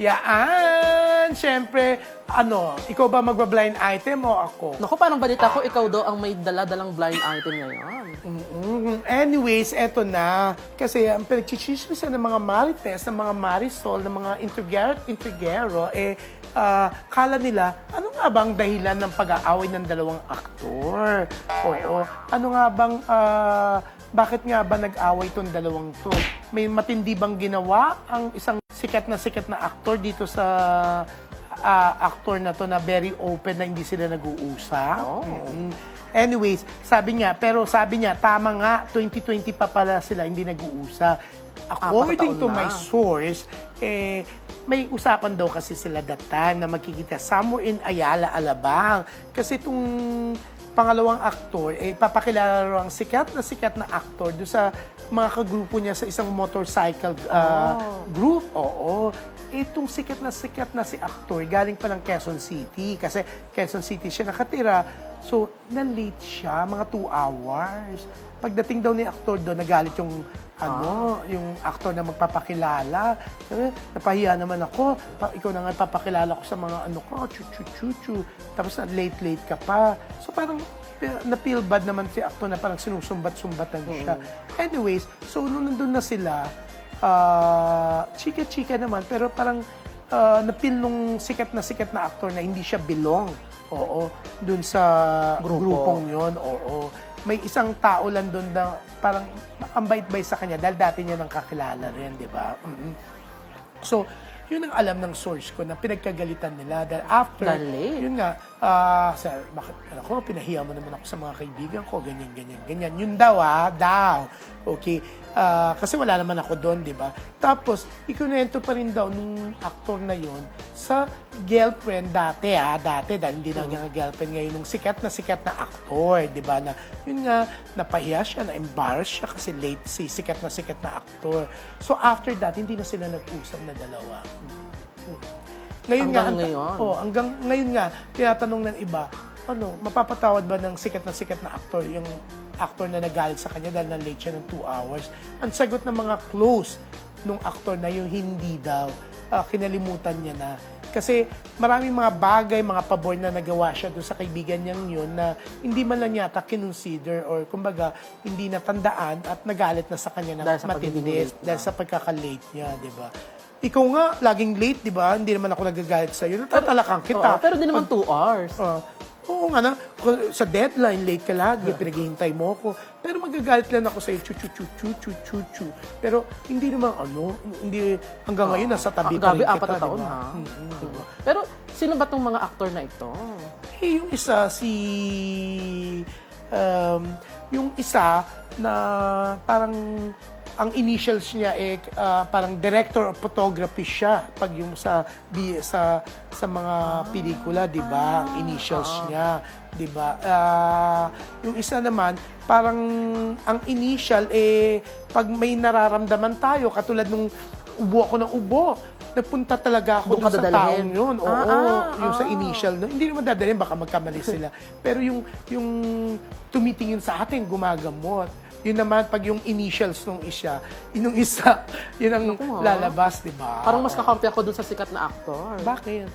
Yaan! Siyempre, ano, ikaw ba magba-blind item o ako? Naku, parang balita ko, ikaw daw ang may dala-dalang blind item ngayon. Mm, Anyways, eto na. Kasi ang pinagchichismisan ng mga marites, ng mga marisol, ng mga intriger, intrigero, eh, ah, kala nila, ano nga bang dahilan ng pag-aaway ng dalawang aktor? Oo. Ano nga bang, ah, bakit nga ba nag-away itong dalawang to? May matindi bang ginawa ang isang sikat na sikat na aktor dito sa ah, actor na to na very open na hindi sila nag-uusap? Oh. Mm. Anyways, sabi niya, pero sabi niya, tama nga, 2020 pa pala sila hindi nag-uusap. According to taon my na. source, eh, may usapan daw kasi sila that time na magkikita somewhere in Ayala, Alabang. Kasi itong pangalawang aktor, eh, papakilala raw ang sikat na sikat na aktor doon sa mga kagrupo niya sa isang motorcycle uh, Oh. group. Oo. Itong sikat na sikat na si aktor, galing pa ng Quezon City. Kasi Quezon City siya nakatira. So, na-late siya, mga two hours. Pagdating daw ni aktor doon, nagalit yung ano, yung aktor na magpapakilala. Sabi, napahiya naman ako. Pa, ikaw na nga papakilala ko sa mga ano ko, chu chu chu chu. Tapos na late-late ka pa. So parang eh, na-feel bad naman si aktor na parang sinusumbat-sumbatan siya. Anyways, so nung nandun na sila, ah, chika-chika naman, pero parang ah, na-feel nung sikat na sikat na aktor na hindi siya belong. Oo, dun sa Grupo. grupong yon oo. May isang tao lang doon na parang ang bait-bait sa kanya dahil dati niya nang kakilala rin, di ba? Mhm. So, yun ang alam ng source ko na pinagkagalitan nila dahil after, Dali. yun nga, ah, sir, bakit, ako, pinahiya mo naman ako sa mga kaibigan ko, ganyan, ganyan, ganyan. Yun daw, ah, daw. Okay. Ah, kasi wala naman ako doon, di ba? Tapos, ikunento pa rin daw nung aktor na yun sa girlfriend dati, ah, dati, dahil hindi na niya girlfriend ngayon, nung sikat na sikat na aktor, di ba? Na, yun nga, napahiya siya, na-embarrass siya kasi late si sikat na sikat na aktor. So, after that, hindi na sila nag-usap na dalawa. Ngayon nga, Hanggang ang- ngayon? Oh, hanggang ngayon nga, tinatanong ng iba, ano, mapapatawad ba ng sikat na sikat na aktor yung aktor na nagalit sa kanya dahil na-late siya ng two hours? Ang sagot ng mga close nung aktor na yung hindi daw, ah, kinalimutan niya na. Kasi maraming mga bagay, mga pabor na nagawa siya doon sa kaibigan niyang yun na hindi man lang yata kinonsider or kumbaga hindi natandaan at nagalit na sa kanya na Dahil matindi dahil sa pagkaka-late niya, di ba? Ikaw nga, laging late, di ba? Hindi naman ako nagagalit sa'yo. Natatalakan kita. Oo, pero di naman two hours. Ah, oo nga na, sa deadline, late ka lagi, pinaghihintay mo ako. Pero magagalit lang ako sa'yo, chu chu chu chu chu chu chu. Pero hindi naman ano, hindi hanggang ngayon nasa tabi pa rin kita, apat na taon ba? ha. Mm-mm, di ba? Pero sino ba tong mga aktor na ito? Eh, yung isa, si... Um, yung isa na parang ang initials niya eh ah, parang director of photography siya pag yung sa sa sa mga pelikula, 'di ba? Ang initials niya, 'di ba? Ah, yung isa naman parang ang initial eh pag may nararamdaman tayo katulad nung ubo ako ng ubo, napunta talaga ako Doon sa taong yun. Oo, Ah, ah, yung sa ah. initial. No? Hindi naman dadalhin, baka magkamali sila. Pero yung, yung tumitingin sa atin, gumagamot. Yun naman, pag yung initials nung isa, yung isa, yun ang ah. lalabas, di ba? Parang mas kakampi ako dun sa sikat na aktor. Bakit?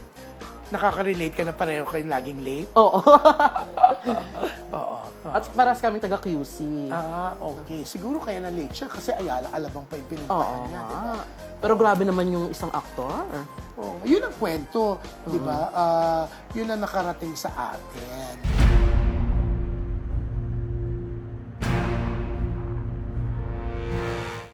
Nakaka-relate ka na pareho kayong laging late? Oo. Oo. At paras kami taga QC. Ah, okay. Siguro kaya na late siya kasi Ayala, Alabang pa yung pinuntahan Oo niya, di ba? Pero grabe naman yung isang aktor. Oh, yun ang kwento, di ba? Ah, yun ang nakarating sa atin.